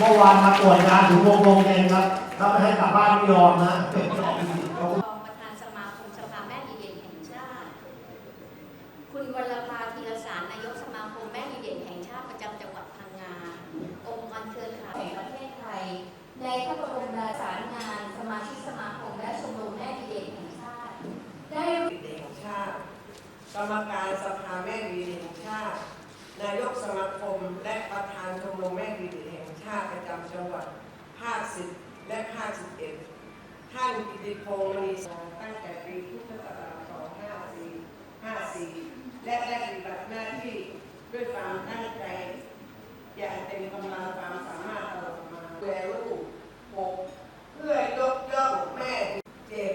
เมื่อวานมาตรวจงานถึงวงลงเองครับ ถ้าไม่ให้กลับบ้านไม่ยอมนะรองประธานสมาคมสภาแม่ดีเด่นแห่งชาติ คุณวรภาธีรสารนายกสมาคมแม่ดีเด่นแห่งชาติประจำจังหวัดพังงา องค์กรเครือข่ายแห่งประเทศไทย ในพระบรมราชานุงาน สมาชิกสมาคมและชมรมแม่ดีเด่นแห่งชาติ ได้แห่งชาติ กรรมการสภาแม่ดีแห่งชาติ นายกสมาคมและประธานชมรมแม่ดีแห่งชาติประจำจังหวัดภาคสิบและภาคสิบเอ็ดท่านกิติพงศ์มีสงตั้งแต่ปีพุทธศักราช2554 และได้ปฏิบัติหน้าที่ด้วยความตั้งใจ อย่างเต็มกำลังความสามารถตลอดมาดูแลลูกเพื่อยกย่องแม่เจ็ด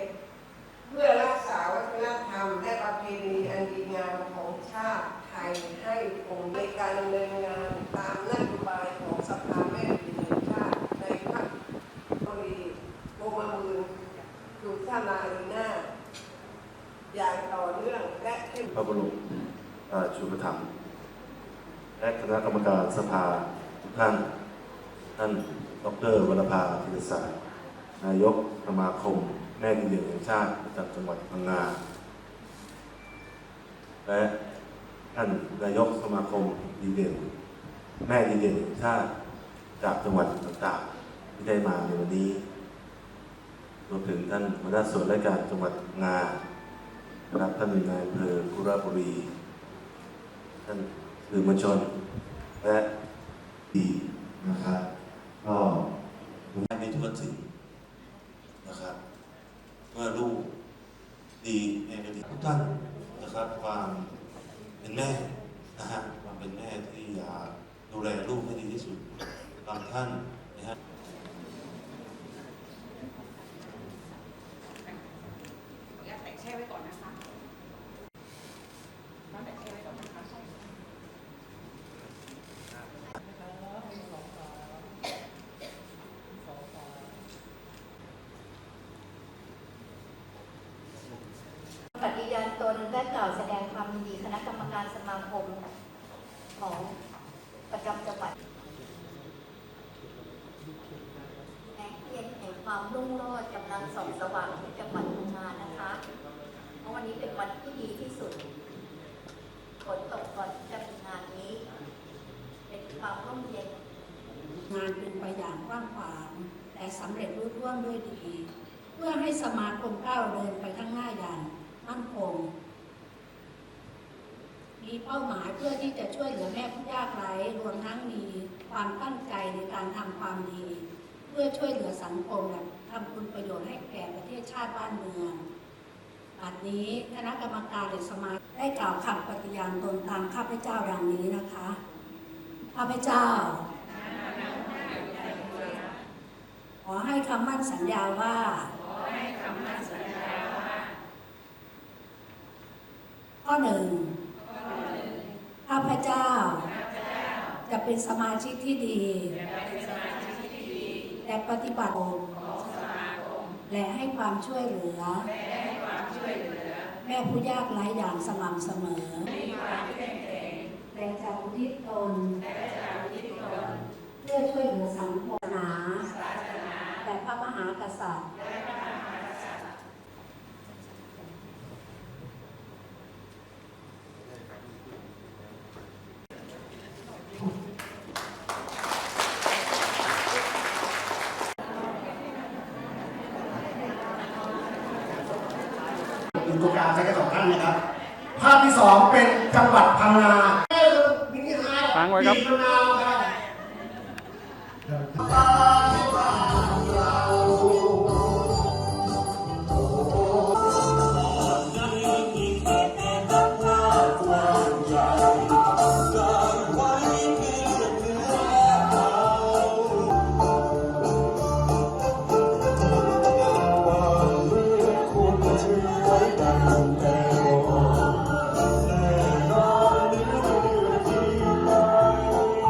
เพื่อรักษาวัฒนธรรมและประเพณีอันดีงามของชาติไทยให้คงในการดำเนินงานตามนโยบายของสภาแม่ดีแห่งชาติในพระบรีโมมามือสุทานารีนาอย่างต่อเนื่อง และพระบรมราชูปถัมภ์และคณะกรรมการสภาทุกท่าน ท่านดรวรภาธีรศาสตร์นายกสมาคม แม่ดีเด่นแห่งชาติประจำจังหวัดพังงา และท่านนายกสมาคมดีเด่นแม่ดีเด่นแห่งชาติจากจังหวัดต่างๆ ที่ได้มาในวันนี้รวมถึงท่านหัวหน้าส่วนราชการจังหวัดพังงา รับท่านนายอำเภอคุระบุรี ท่านสื่อมวลชน และดีนะครับ ก็ไม่ทั่วถึงนะครับ เมื่อลูกดีแม่ก็ดีทุกท่านนะครับ ความเป็นแม่นะฮะความเป็นแม่ที่อยากดูแลลูกให้ดีที่สุดบางท่านนะฮะ ขออนุญาตแตะแช่ไว้ก่อนนะคะน้ำแตะแช่ไว้ก่อนนะคะใช่ค่ะ ป ฏิญาณตนและกล่าวแสดงความยินดีคณะกรรมการสมาคมของประจำจังหวัดแห่งเพียรแห่งความรุ่งโรจน์กำลังส่องสว่างของจังหวัดพังงานะคะ เพราะวันนี้เป็นวันที่ดีที่สุดฝนตกก่อนจะมีงานนี้ เป็นความร่มเย็น งานเป็นไปอย่างกว้างขวางแต่สำเร็จรุ่ร่วงด้วยดี เพื่อให้สมาคมก้าวเดินไปข้างหน้าอย่างมั่นคง มี เป้าหมายเพื่อที่จะช่วยเหลือแม่ผู้ยากไร้รวมทั้งมีความตั้งใจในการทำความดี เพื่อช่วยเหลือสังคมและทำคุณประโยชน์ให้แก่ประเทศชาติบ้านเมืองบัดนี้คณะกรรมการหรือสมาชิกได้กล่าวคำปฏิญาณตนตามข้าพเจ้าดังนี้นะคะข้าพเจ้า ขอให้คำมั่นสัญญาว่าข้อหนึ่ง ข้าพเจ้า จะ เป็นสมาชิกที่ดี และปฏิบัติตนและให้ความช่วยเหลือ แม่ผู้ยากไร้อย่างสม่ำเสมอและจะอุทิศตน เพื่อช่วยเหลือสังคมนาและพระมหากษัตริย์ อยู่ตรงกลางใช้แค่สองท่านนะครับ ภาพที่สองเป็นจังหวัดพังงามินิฮาร์ดฟังไว้ครับบีบมะนาวครับ